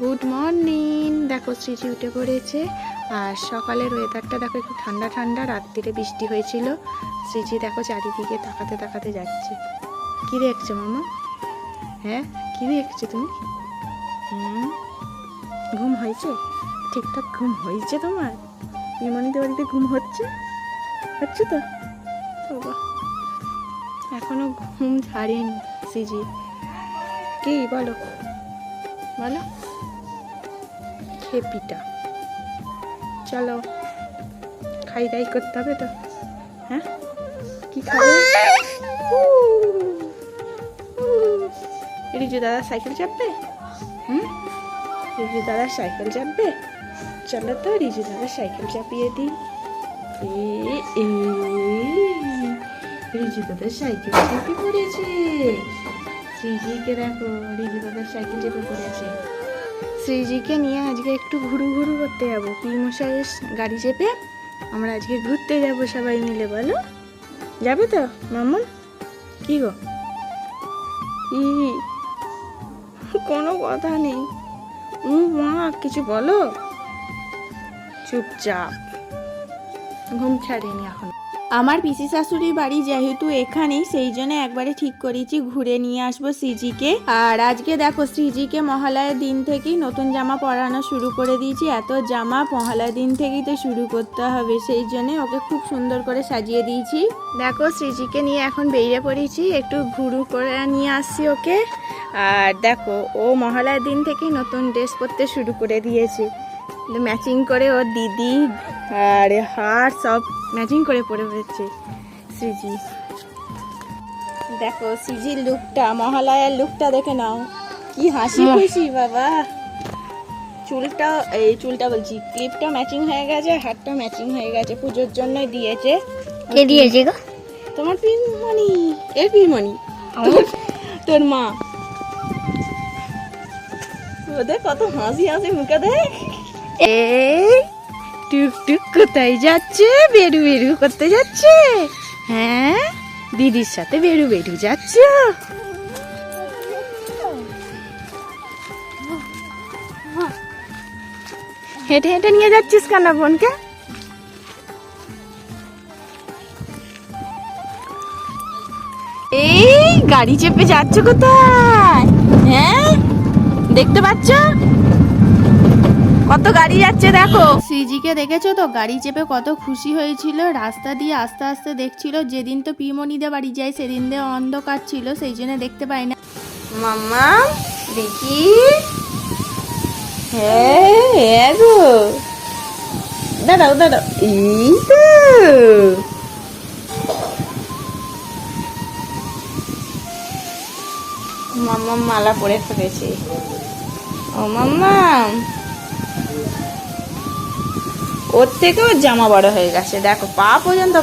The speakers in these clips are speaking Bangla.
গুড মর্নিং দেখো সৃজি উঠে পড়েছে। আর সকালের ওয়েদারটা দেখো, একটু ঠান্ডা ঠান্ডা। রাত্রিরে বৃষ্টি হয়েছিল। সৃজি দেখো, চারিদিকে তাকাতে তাকাতে যাচ্ছে। কি দেখছ মামা? হ্যাঁ কি দেখছ তুমি? হুম, ঘুম হয়েছে? ঠিকঠাক ঘুম হয়েছে তোমার? বিমানিতে বাড়িতে ঘুম হচ্ছে? হচ্ছে তো? এখনও ঘুম ছাড়েনি সিজি কি বলো? বলো খেপিটা চলো খাই দাই করতে হবে তো হ্যাঁ কি খাবে রিজু দাদা সাইকেল চাপবে হুম রিজু দাদা সাইকেল চাপবে চলো তো রিজু দাদা সাইকেল চাপিয়ে দিই রিজু দাদা সাইকেল চেপে পড়েছে শ্রীজিকে দেখো রিজু দাদার সাইকেল চেপে পড়েছে শ্রীজিকে নিয়ে আজকে একটু ঘুরু ঘুরু করতে যাব। পিমশাইয়ের গাড়ি চেপে আমরা আজকে ঘুরতে যাব সবাই মিলে, বলো। যাবে তো, মামন? কি গো? কি কোনো কথা নেই। উ, মা, কিছু বলো? চুপচাপ। ঘুম ছাড়েনি এখন। আমার পিসি শাশুড়ির বাড়ি যেহেতু এখানেই, সেই জন্য একবারে ঠিক করেছি ঘুরে নিয়ে আসব সিজিকে। আর আজকে দেখো, সিজিকে মহালয়ার দিন থেকেই নতুন জামা পরানো শুরু করে দিয়েছি। এত জামা মহালয়ার দিন থেকেই তো শুরু করতে হবে, সেই জন্য ওকে খুব সুন্দর করে সাজিয়ে দিয়েছি। দেখো শ্রীজিকে নিয়ে এখন বেরিয়ে পড়েছি, একটু ঘুরু করে নিয়ে আসছি ওকে। আর দেখো, ও মহালয়ার দিন থেকেই নতুন ড্রেস পরতে শুরু করে দিয়েছে। ম্যাচিং করে ওর দিদি আর হার সব ম্যাচিং করে পরে পড়েছে সিজি। দেখো সিজির লুকটা মহালয়ার লুকটা দেখে নাও। কি হাসি খুশি বাবা। চুলটা এই চুলটা বলছি ক্লিপটা ম্যাচিং হয়ে গেছে হারটা ম্যাচিং হয়ে গেছে পুজোর জন্যই দিয়েছে। কে দিয়েছে গো? তোমার পিনমণি এর পিনমণি। তোর তোর মা। ওদের কত হাসি হাসি মুখে দেখ। এই কোথায় যাচ্ছে? বেরু বেরু করতে যাচ্ছে। হ্যাঁ দিদির সাথে বেরু বেরু যাচ্ছ? হেঁটে হেঁটে নিয়ে যাচ্ছিস কেন বোনকে? এই, গাড়ি চেপে যাচ্ছ কোথায়? হ্যাঁ দেখতে পাচ্ছ? কত গাড়ি যাচ্ছে দেখো। সিজিকে দেখেছ তো? গাড়ি চেপে কত খুশি হয়েছিল। রাস্তা দিয়ে আস্তে আস্তে দেখছিল যেদিন তো পিমনিদের বাড়ি যায় সেদিন দিয়ে অন্ধকার ছিল সেই জন্য দেখতে পাই না। মাম্মা দেখি। হ্যাঁ হ্যাঁ গো। দাঁড়াও দাঁড়াও। এই তো। মাম্মা মালা পরে ফেলেছে। ও মাম্মা। ওর থেকেও জামা বড় হয়ে গেছে। দেখো পা পর্যন্ত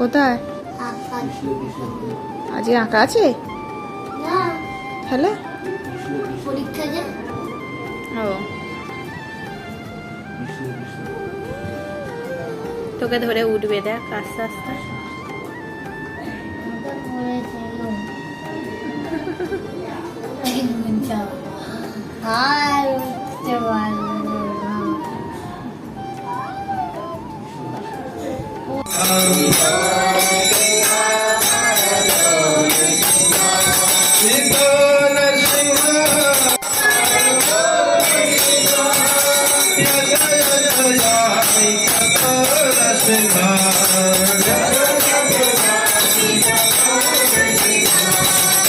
কোথায়? আজকে আঁকা আছে? কৃষ্ণ পরীক্ষা যে? ও। তোকে ধরে উঠবে দেখ আস্তে আস্তে। আর উঠতে পারব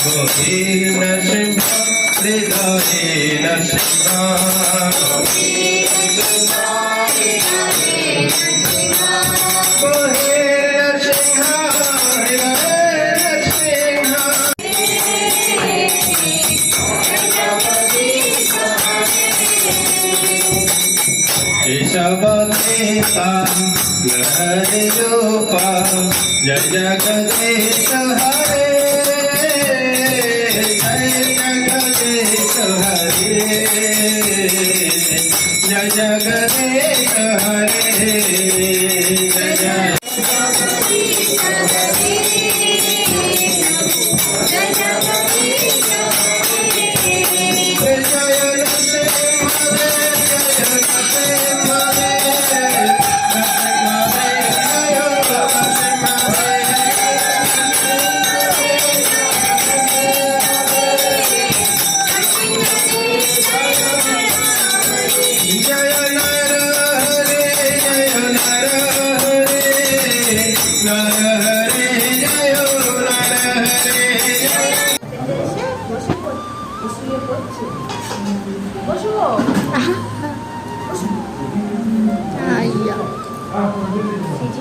Govinda Shiva, Hridaya Shiva. केशवकेशं हरिरूपा जय जगदीश हरे जय जगदीश हरे जय जगदीश हरे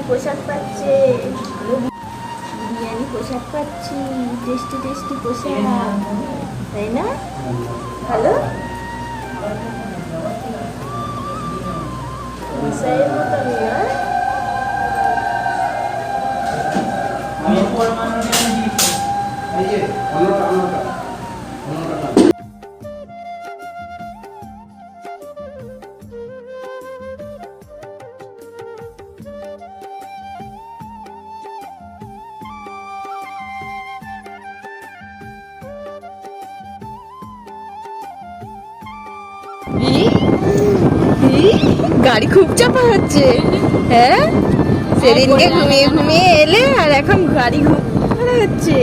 প্রসাদ পাচ্ছে বিরিয়ানি প্রসাদ পাচ্ছি টেস্টি টেস্টি প্রসাদ তাই না ভালো মিসাইয়ের গাড়ি খুব চাপা হচ্ছে। হ্যাঁ? সেদিনকে ঘুমিয়ে ঘুমিয়ে এলে আর এখন গাড়ি ঘুম হচ্ছে।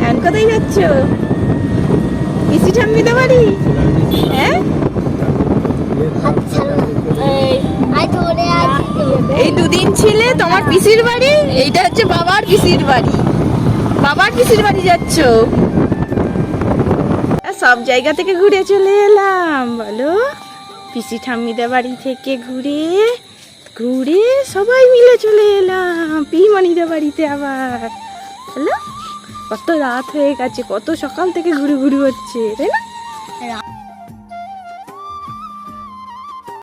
এখন কোথায় যাচ্ছ? পিসি ঠাম্মিতে বাড়ি? হ্যাঁ? এই দুদিন ছিলে তোমার পিসির বাড়ি? এইটা হচ্ছে বাবার পিসির বাড়ি। বাবার পিসির বাড়ি যাচ্ছ? সব জায়গা থেকে ঘুরে চলে এলাম বলো। পিসি ঠাম্মিদের বাড়ি থেকে ঘুরে ঘুরে সবাই মিলে চলে এলাম পিমানিদের বাড়িতে আবার। হ্যালো? কত রাত হয়ে গেছে, কত সকাল থেকে ঘুরে ঘুরে হচ্ছে, তাই না?